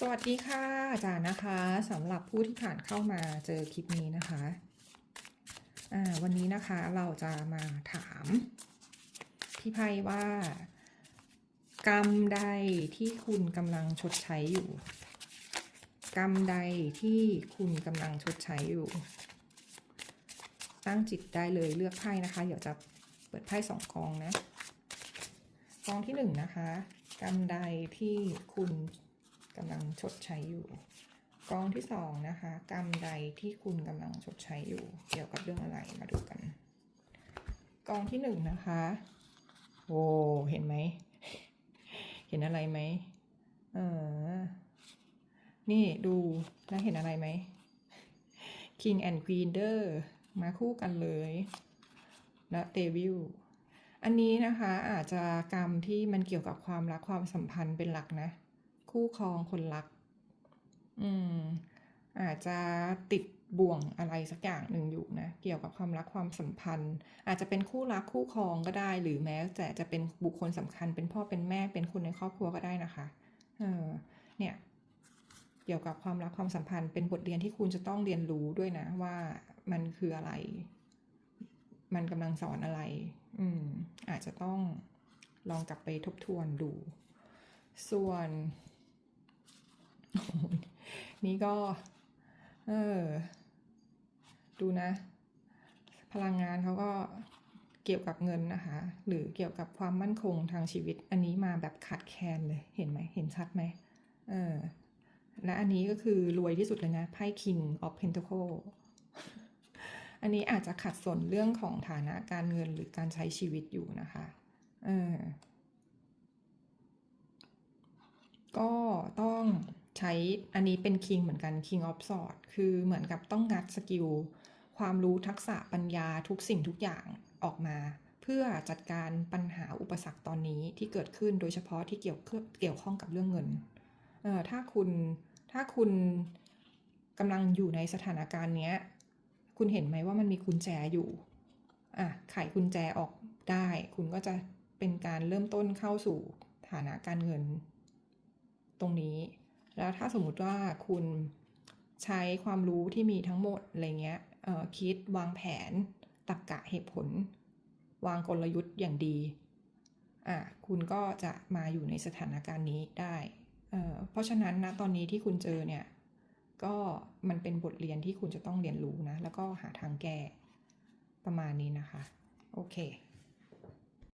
สวัสดีค่ะอาจารย์นะคะสำหรับผู้ที่ผ่านเข้ามาเจอคลิปนี้นะคะวันนี้นะคะเราจะมาถามพี่ไพ่ว่า กรรมใดที่คุณกำลังชดใช้อยู่ กรรมใดที่คุณกำลังชดใช้อยู่ ตั้งจิตได้เลยเลือกไพ่นะคะ เดี๋ยวจะเปิดไพ่สองกองนะกองที่หนึ่งนะคะ กรรมใดที่คุณ กำลังชดใช้อยู่ กองที่สองนะคะ กรรมใดที่คุณกำลังชดใช้อยู่ เกี่ยวกับเรื่องอะไรมาดูกัน กองที่หนึ่งนะคะโอ้เห็นไหม เห็นอะไรไหมเออนี่ดูแล้วเห็นอะไรไหม King and Queen เดอร์มาคู่กันเลย และเดวิลอันนี้นะคะอาจจะกรรมที่มันเกี่ยวกับความรักความสัมพันธ์เป็นหลักนะ คู่ครองคนรัก อืม อาจจะติดบ่วงอะไรสักอย่างหนึ่งอยู่นะ เกี่ยวกับความรักความสัมพันธ์ อาจจะเป็นคู่รักคู่ครองก็ได้ หรือแม้แต่จะเป็นบุคคลสำคัญ เป็นพ่อเป็นแม่เป็นคนในครอบครัวก็ได้นะคะเออเนี่ย เกี่ยวกับความรักความสัมพันธ์เป็นบทเรียนที่คุณจะต้องเรียนรู้ด้วยนะ ว่ามันคืออะไร มันกำลังสอนอะไร อืม อาจจะต้องลองกลับไปทบทวนดู ส่วน นี่ก็ เออ ดูนะ พลังงานเขาก็เกี่ยวกับเงินนะคะ หรือเกี่ยวกับความมั่นคงทางชีวิต อันนี้มาแบบขาดแคลนเลย เห็นไหมเห็นชัดไหมเออ และอันนี้ก็คือรวยที่สุดเลยนะไพ่ King of Pentacle อันนี้อาจจะขัดสนเรื่องของฐานะการเงินหรือการใช้ชีวิตอยู่นะคะ เออ ก็ต้อง ใช้อันนี้เป็น King เหมือนกัน King of Swords คือเหมือนกับต้องงัดสกิล ความรู้ทักษะปัญญาทุกสิ่งทุกอย่างออกมา เพื่อจัดการปัญหาอุปสรรคตอนนี้ที่เกิดขึ้นโดยเฉพาะที่เกี่ยวเกี่ยวข้องกับเรื่องเงินเอ่อถ้าคุณถ้าคุณกำลังอยู่ในสถานการณ์เนี้ย คุณเห็นไหมว่ามันมีกุญแจอยู่อะไขกุญแจออกได้ คุณก็จะเป็นการเริ่มต้นเข้าสู่ฐานะการเงิน ตรงนี้ แล้วถ้าสมมุติว่าคุณใช้ความรู้ที่มีทั้งหมดอะไรเงี้ยคิดวางแผนตรรกกะเหตุผล วางกลยุทธ์อย่างดีอะคุณก็จะมาอยู่ในสถานการณ์นี้ได้เเพราะฉะนั้นนะตอนนี้ที่คุณเจอเนี่ยก็มันเป็นบทเรียนที่คุณจะต้องเรียนรู้นะ แล้วก็หาทางแก้ประมาณนี้นะคะ โอเค